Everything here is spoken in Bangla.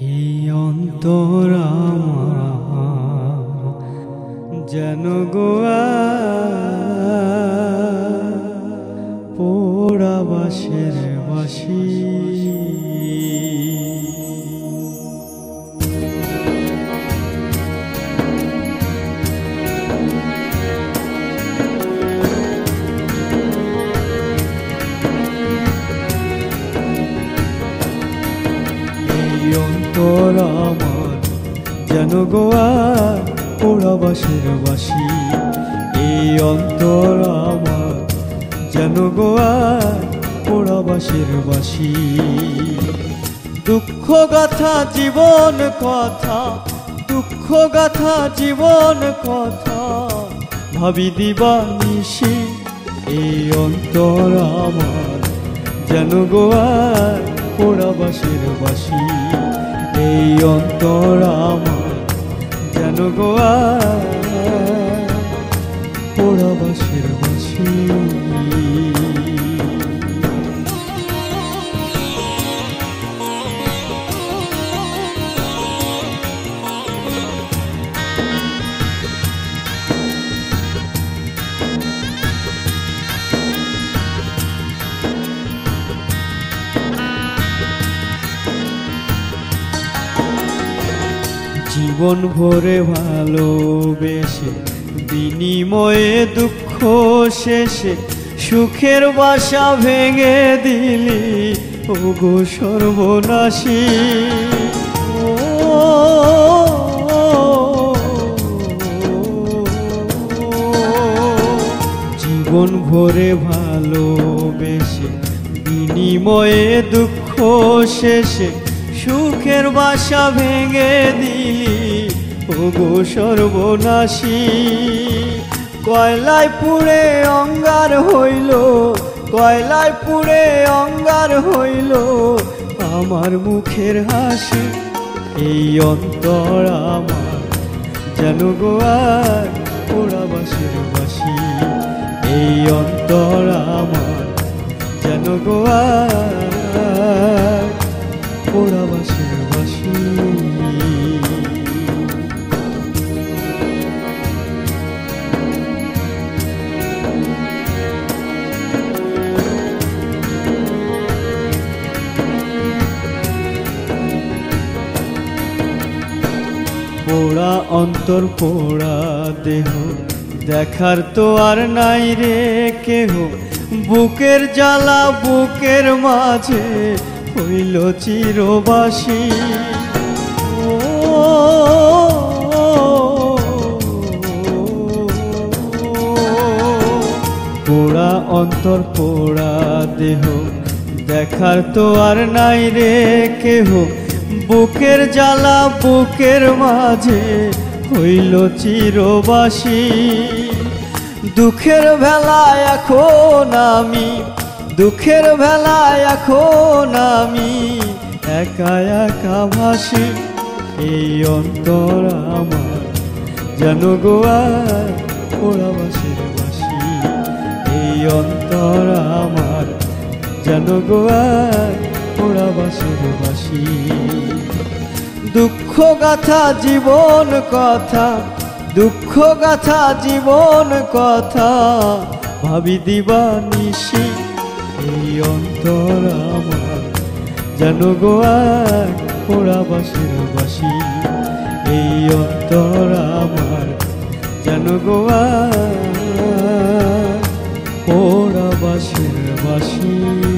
এই অন্তর যেন গোয়া আমার, যেন গোয়া পোড়া বাসের বাসি। এই অন্তর আমার, যেন গোয়া পোড়া বাসের বাসি। দুঃখ গাথা জীবন কথা দুঃখ গাথা জীবন কথা, ভাবি দিবা নিশি। এই অন্তর আমার, যেন গোয়ার পোড়া বাসের বাসি। এই অন্তর আমার যেন গোয়া পোড়া বাসের জীবন ভরে ভালোবেসে, বিনিময়ে দুঃখ শেষে, সুখের বাসা ভেঙে দিলি। ওগো সর্বনাশী। জীবন ভরে ভালোবেসে, বিনিময়ে দুঃখ শেষে সুখের বাসা ভেঙে দিলি। ওগো সর্বনাশী, কয়লায় পুড়ে অঙ্গার হইল, কয়লায় পুড়ে অঙ্গার হইল। আমার মুখের হাসি, এই অন্তর আমার। যেন গোয়ার পোড়া বাসের বাসি, এই অন্তর আমার। অন্তর পোড়া দেহ। দেখার তো আর নাই রে কেহ। বুকের জ্বালা বুকের মাঝে হইল চিরবাসী। পোড়া অন্তর, পোড়া দেহ। দেখার তো আর নাই রে কেহ। বুকের জ্বালা বুকের মাঝে হইল চিরবাসী। দুঃখের ভেলায় এখন আমি, দুঃখের ভেলায় এখন আমি একা একা ভাসি। এই অন্তর আমার যেন গোয়ার বাসি। এই অন্তর আমার যেন গোয়ার পোড়া বাসির দুঃখ গাথা জীবন কথা দুঃখ গাথা জীবন কথা, ভাবি দিবা নিশি এই অন্তর আমার যেন গোয়ার বাসি এই অন্তর আমার যেন গোয়া পোড়া বাসির